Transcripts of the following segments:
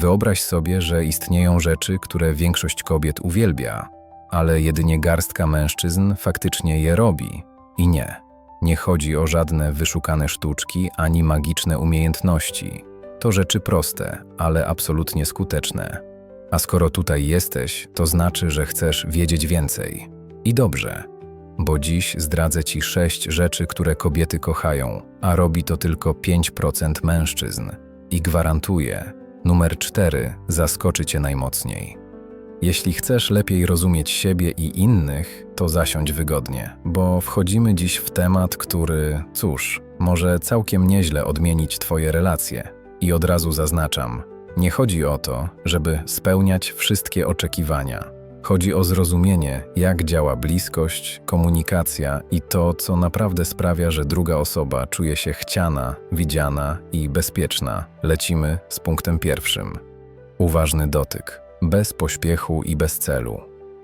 Wyobraź sobie, że istnieją rzeczy, które większość kobiet uwielbia, ale jedynie garstka mężczyzn faktycznie je robi. I nie. Nie chodzi o żadne wyszukane sztuczki ani magiczne umiejętności. To rzeczy proste, ale absolutnie skuteczne. A skoro tutaj jesteś, to znaczy, że chcesz wiedzieć więcej. I dobrze, bo dziś zdradzę Ci sześć rzeczy, które kobiety kochają, a robi to tylko 5% mężczyzn. I gwarantuję, numer 4 zaskoczy Cię najmocniej. Jeśli chcesz lepiej rozumieć siebie i innych, to zasiądź wygodnie, bo wchodzimy dziś w temat, który, cóż, może całkiem nieźle odmienić Twoje relacje. I od razu zaznaczam, nie chodzi o to, żeby spełniać wszystkie oczekiwania. Chodzi o zrozumienie, jak działa bliskość, komunikacja i to, co naprawdę sprawia, że druga osoba czuje się chciana, widziana i bezpieczna. Lecimy z punktem pierwszym. Uważny dotyk, bez pośpiechu i bez celu.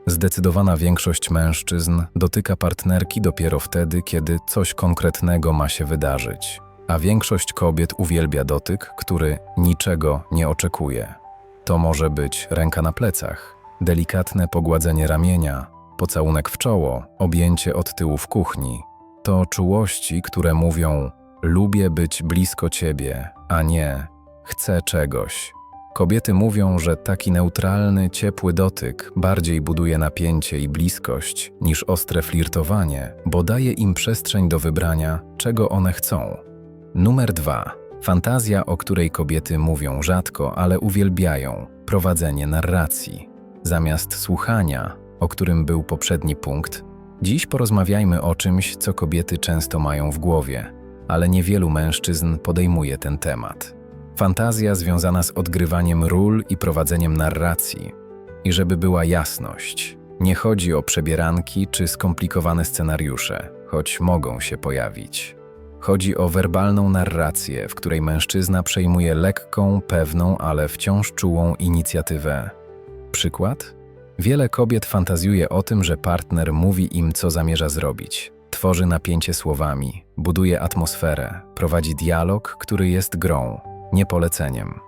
Zdecydowana większość mężczyzn dotyka partnerki dopiero wtedy, kiedy coś konkretnego ma się wydarzyć, a większość kobiet uwielbia dotyk, który niczego nie oczekuje. To może być ręka na plecach, delikatne pogładzenie ramienia, pocałunek w czoło, objęcie od tyłu w kuchni. To czułości, które mówią: Lubię być blisko ciebie, a nie chcę czegoś. Kobiety mówią, że taki neutralny, ciepły dotyk bardziej buduje napięcie i bliskość niż ostre flirtowanie, bo daje im przestrzeń do wybrania, czego one chcą. Numer dwa. Fantazja, o której kobiety mówią rzadko, ale uwielbiają prowadzenie narracji. Zamiast słuchania, o którym był poprzedni punkt, dziś porozmawiajmy o czymś, co kobiety często mają w głowie, ale niewielu mężczyzn podejmuje ten temat. Fantazja związana z odgrywaniem ról i prowadzeniem narracji. I żeby była jasność, nie chodzi o przebieranki czy skomplikowane scenariusze, choć mogą się pojawić. Chodzi o werbalną narrację, w której mężczyzna przejmuje lekką, pewną, ale wciąż czułą inicjatywę. Przykład? Wiele kobiet fantazjuje o tym, że partner mówi im, co zamierza zrobić. Tworzy napięcie słowami, buduje atmosferę, prowadzi dialog, który jest grą, nie poleceniem.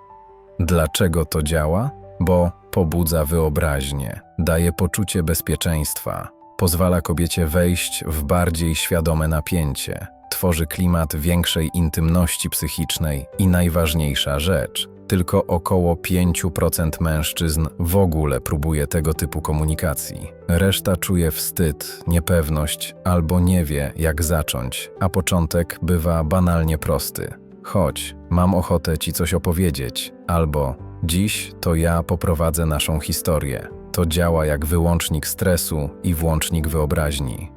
Dlaczego to działa? Bo pobudza wyobraźnię, daje poczucie bezpieczeństwa, pozwala kobiecie wejść w bardziej świadome napięcie, tworzy klimat większej intymności psychicznej i najważniejsza rzecz, tylko około 5% mężczyzn w ogóle próbuje tego typu komunikacji. Reszta czuje wstyd, niepewność albo nie wie, jak zacząć, a początek bywa banalnie prosty. Chodź, mam ochotę ci coś opowiedzieć, albo dziś to ja poprowadzę naszą historię. To działa jak wyłącznik stresu i włącznik wyobraźni.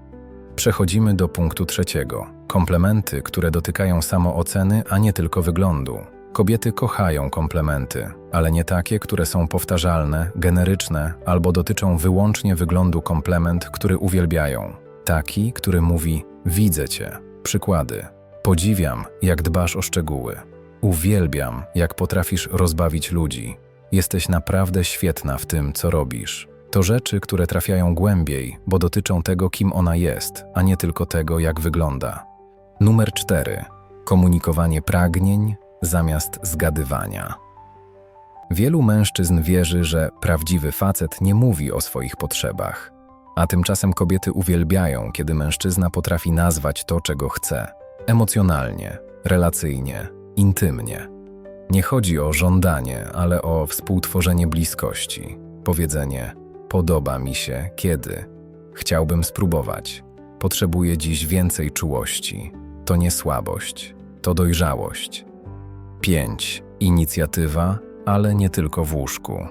Przechodzimy do punktu trzeciego. Komplementy, które dotykają samooceny, a nie tylko wyglądu. Kobiety kochają komplementy, ale nie takie, które są powtarzalne, generyczne albo dotyczą wyłącznie wyglądu komplement, który uwielbiają. Taki, który mówi: Widzę cię. Przykłady. Podziwiam, jak dbasz o szczegóły. Uwielbiam, jak potrafisz rozbawić ludzi. Jesteś naprawdę świetna w tym, co robisz. To rzeczy, które trafiają głębiej, bo dotyczą tego, kim ona jest, a nie tylko tego, jak wygląda. Numer 4. Komunikowanie pragnień zamiast zgadywania. Wielu mężczyzn wierzy, że prawdziwy facet nie mówi o swoich potrzebach, a tymczasem kobiety uwielbiają, kiedy mężczyzna potrafi nazwać to, czego chce emocjonalnie, relacyjnie, intymnie. Nie chodzi o żądanie, ale o współtworzenie bliskości. Powiedzenie: Podoba mi się, kiedy. Chciałbym spróbować. Potrzebuję dziś więcej czułości. To nie słabość, to dojrzałość. 5. Inicjatywa, ale nie tylko w łóżku.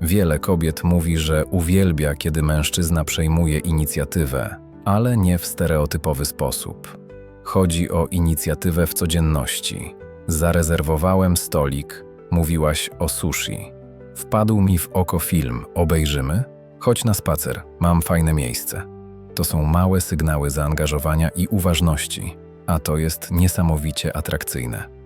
Wiele kobiet mówi, że uwielbia, kiedy mężczyzna przejmuje inicjatywę, ale nie w stereotypowy sposób. Chodzi o inicjatywę w codzienności. Zarezerwowałem stolik, mówiłaś o sushi. Wpadł mi w oko film, obejrzymy? Chodź na spacer, mam fajne miejsce. To są małe sygnały zaangażowania i uważności, a to jest niesamowicie atrakcyjne.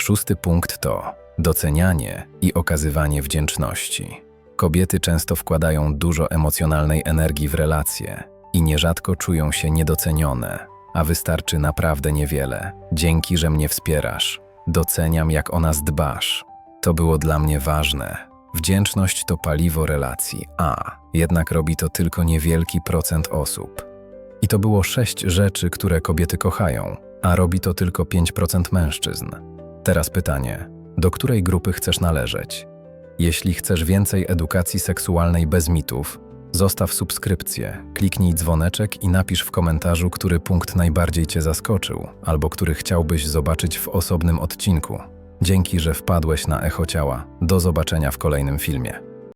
Szósty punkt to docenianie i okazywanie wdzięczności. Kobiety często wkładają dużo emocjonalnej energii w relacje i nierzadko czują się niedocenione, a wystarczy naprawdę niewiele. Dzięki, że mnie wspierasz. Doceniam, jak o nas dbasz. To było dla mnie ważne. Wdzięczność to paliwo relacji, a jednak robi to tylko niewielki procent osób. I to było sześć rzeczy, które kobiety kochają, a robi to tylko 5% mężczyzn. Teraz pytanie: do której grupy chcesz należeć? Jeśli chcesz więcej edukacji seksualnej bez mitów, zostaw subskrypcję, kliknij dzwoneczek i napisz w komentarzu, który punkt najbardziej Cię zaskoczył, albo który chciałbyś zobaczyć w osobnym odcinku. Dzięki, że wpadłeś na Echo Ciała. Do zobaczenia w kolejnym filmie.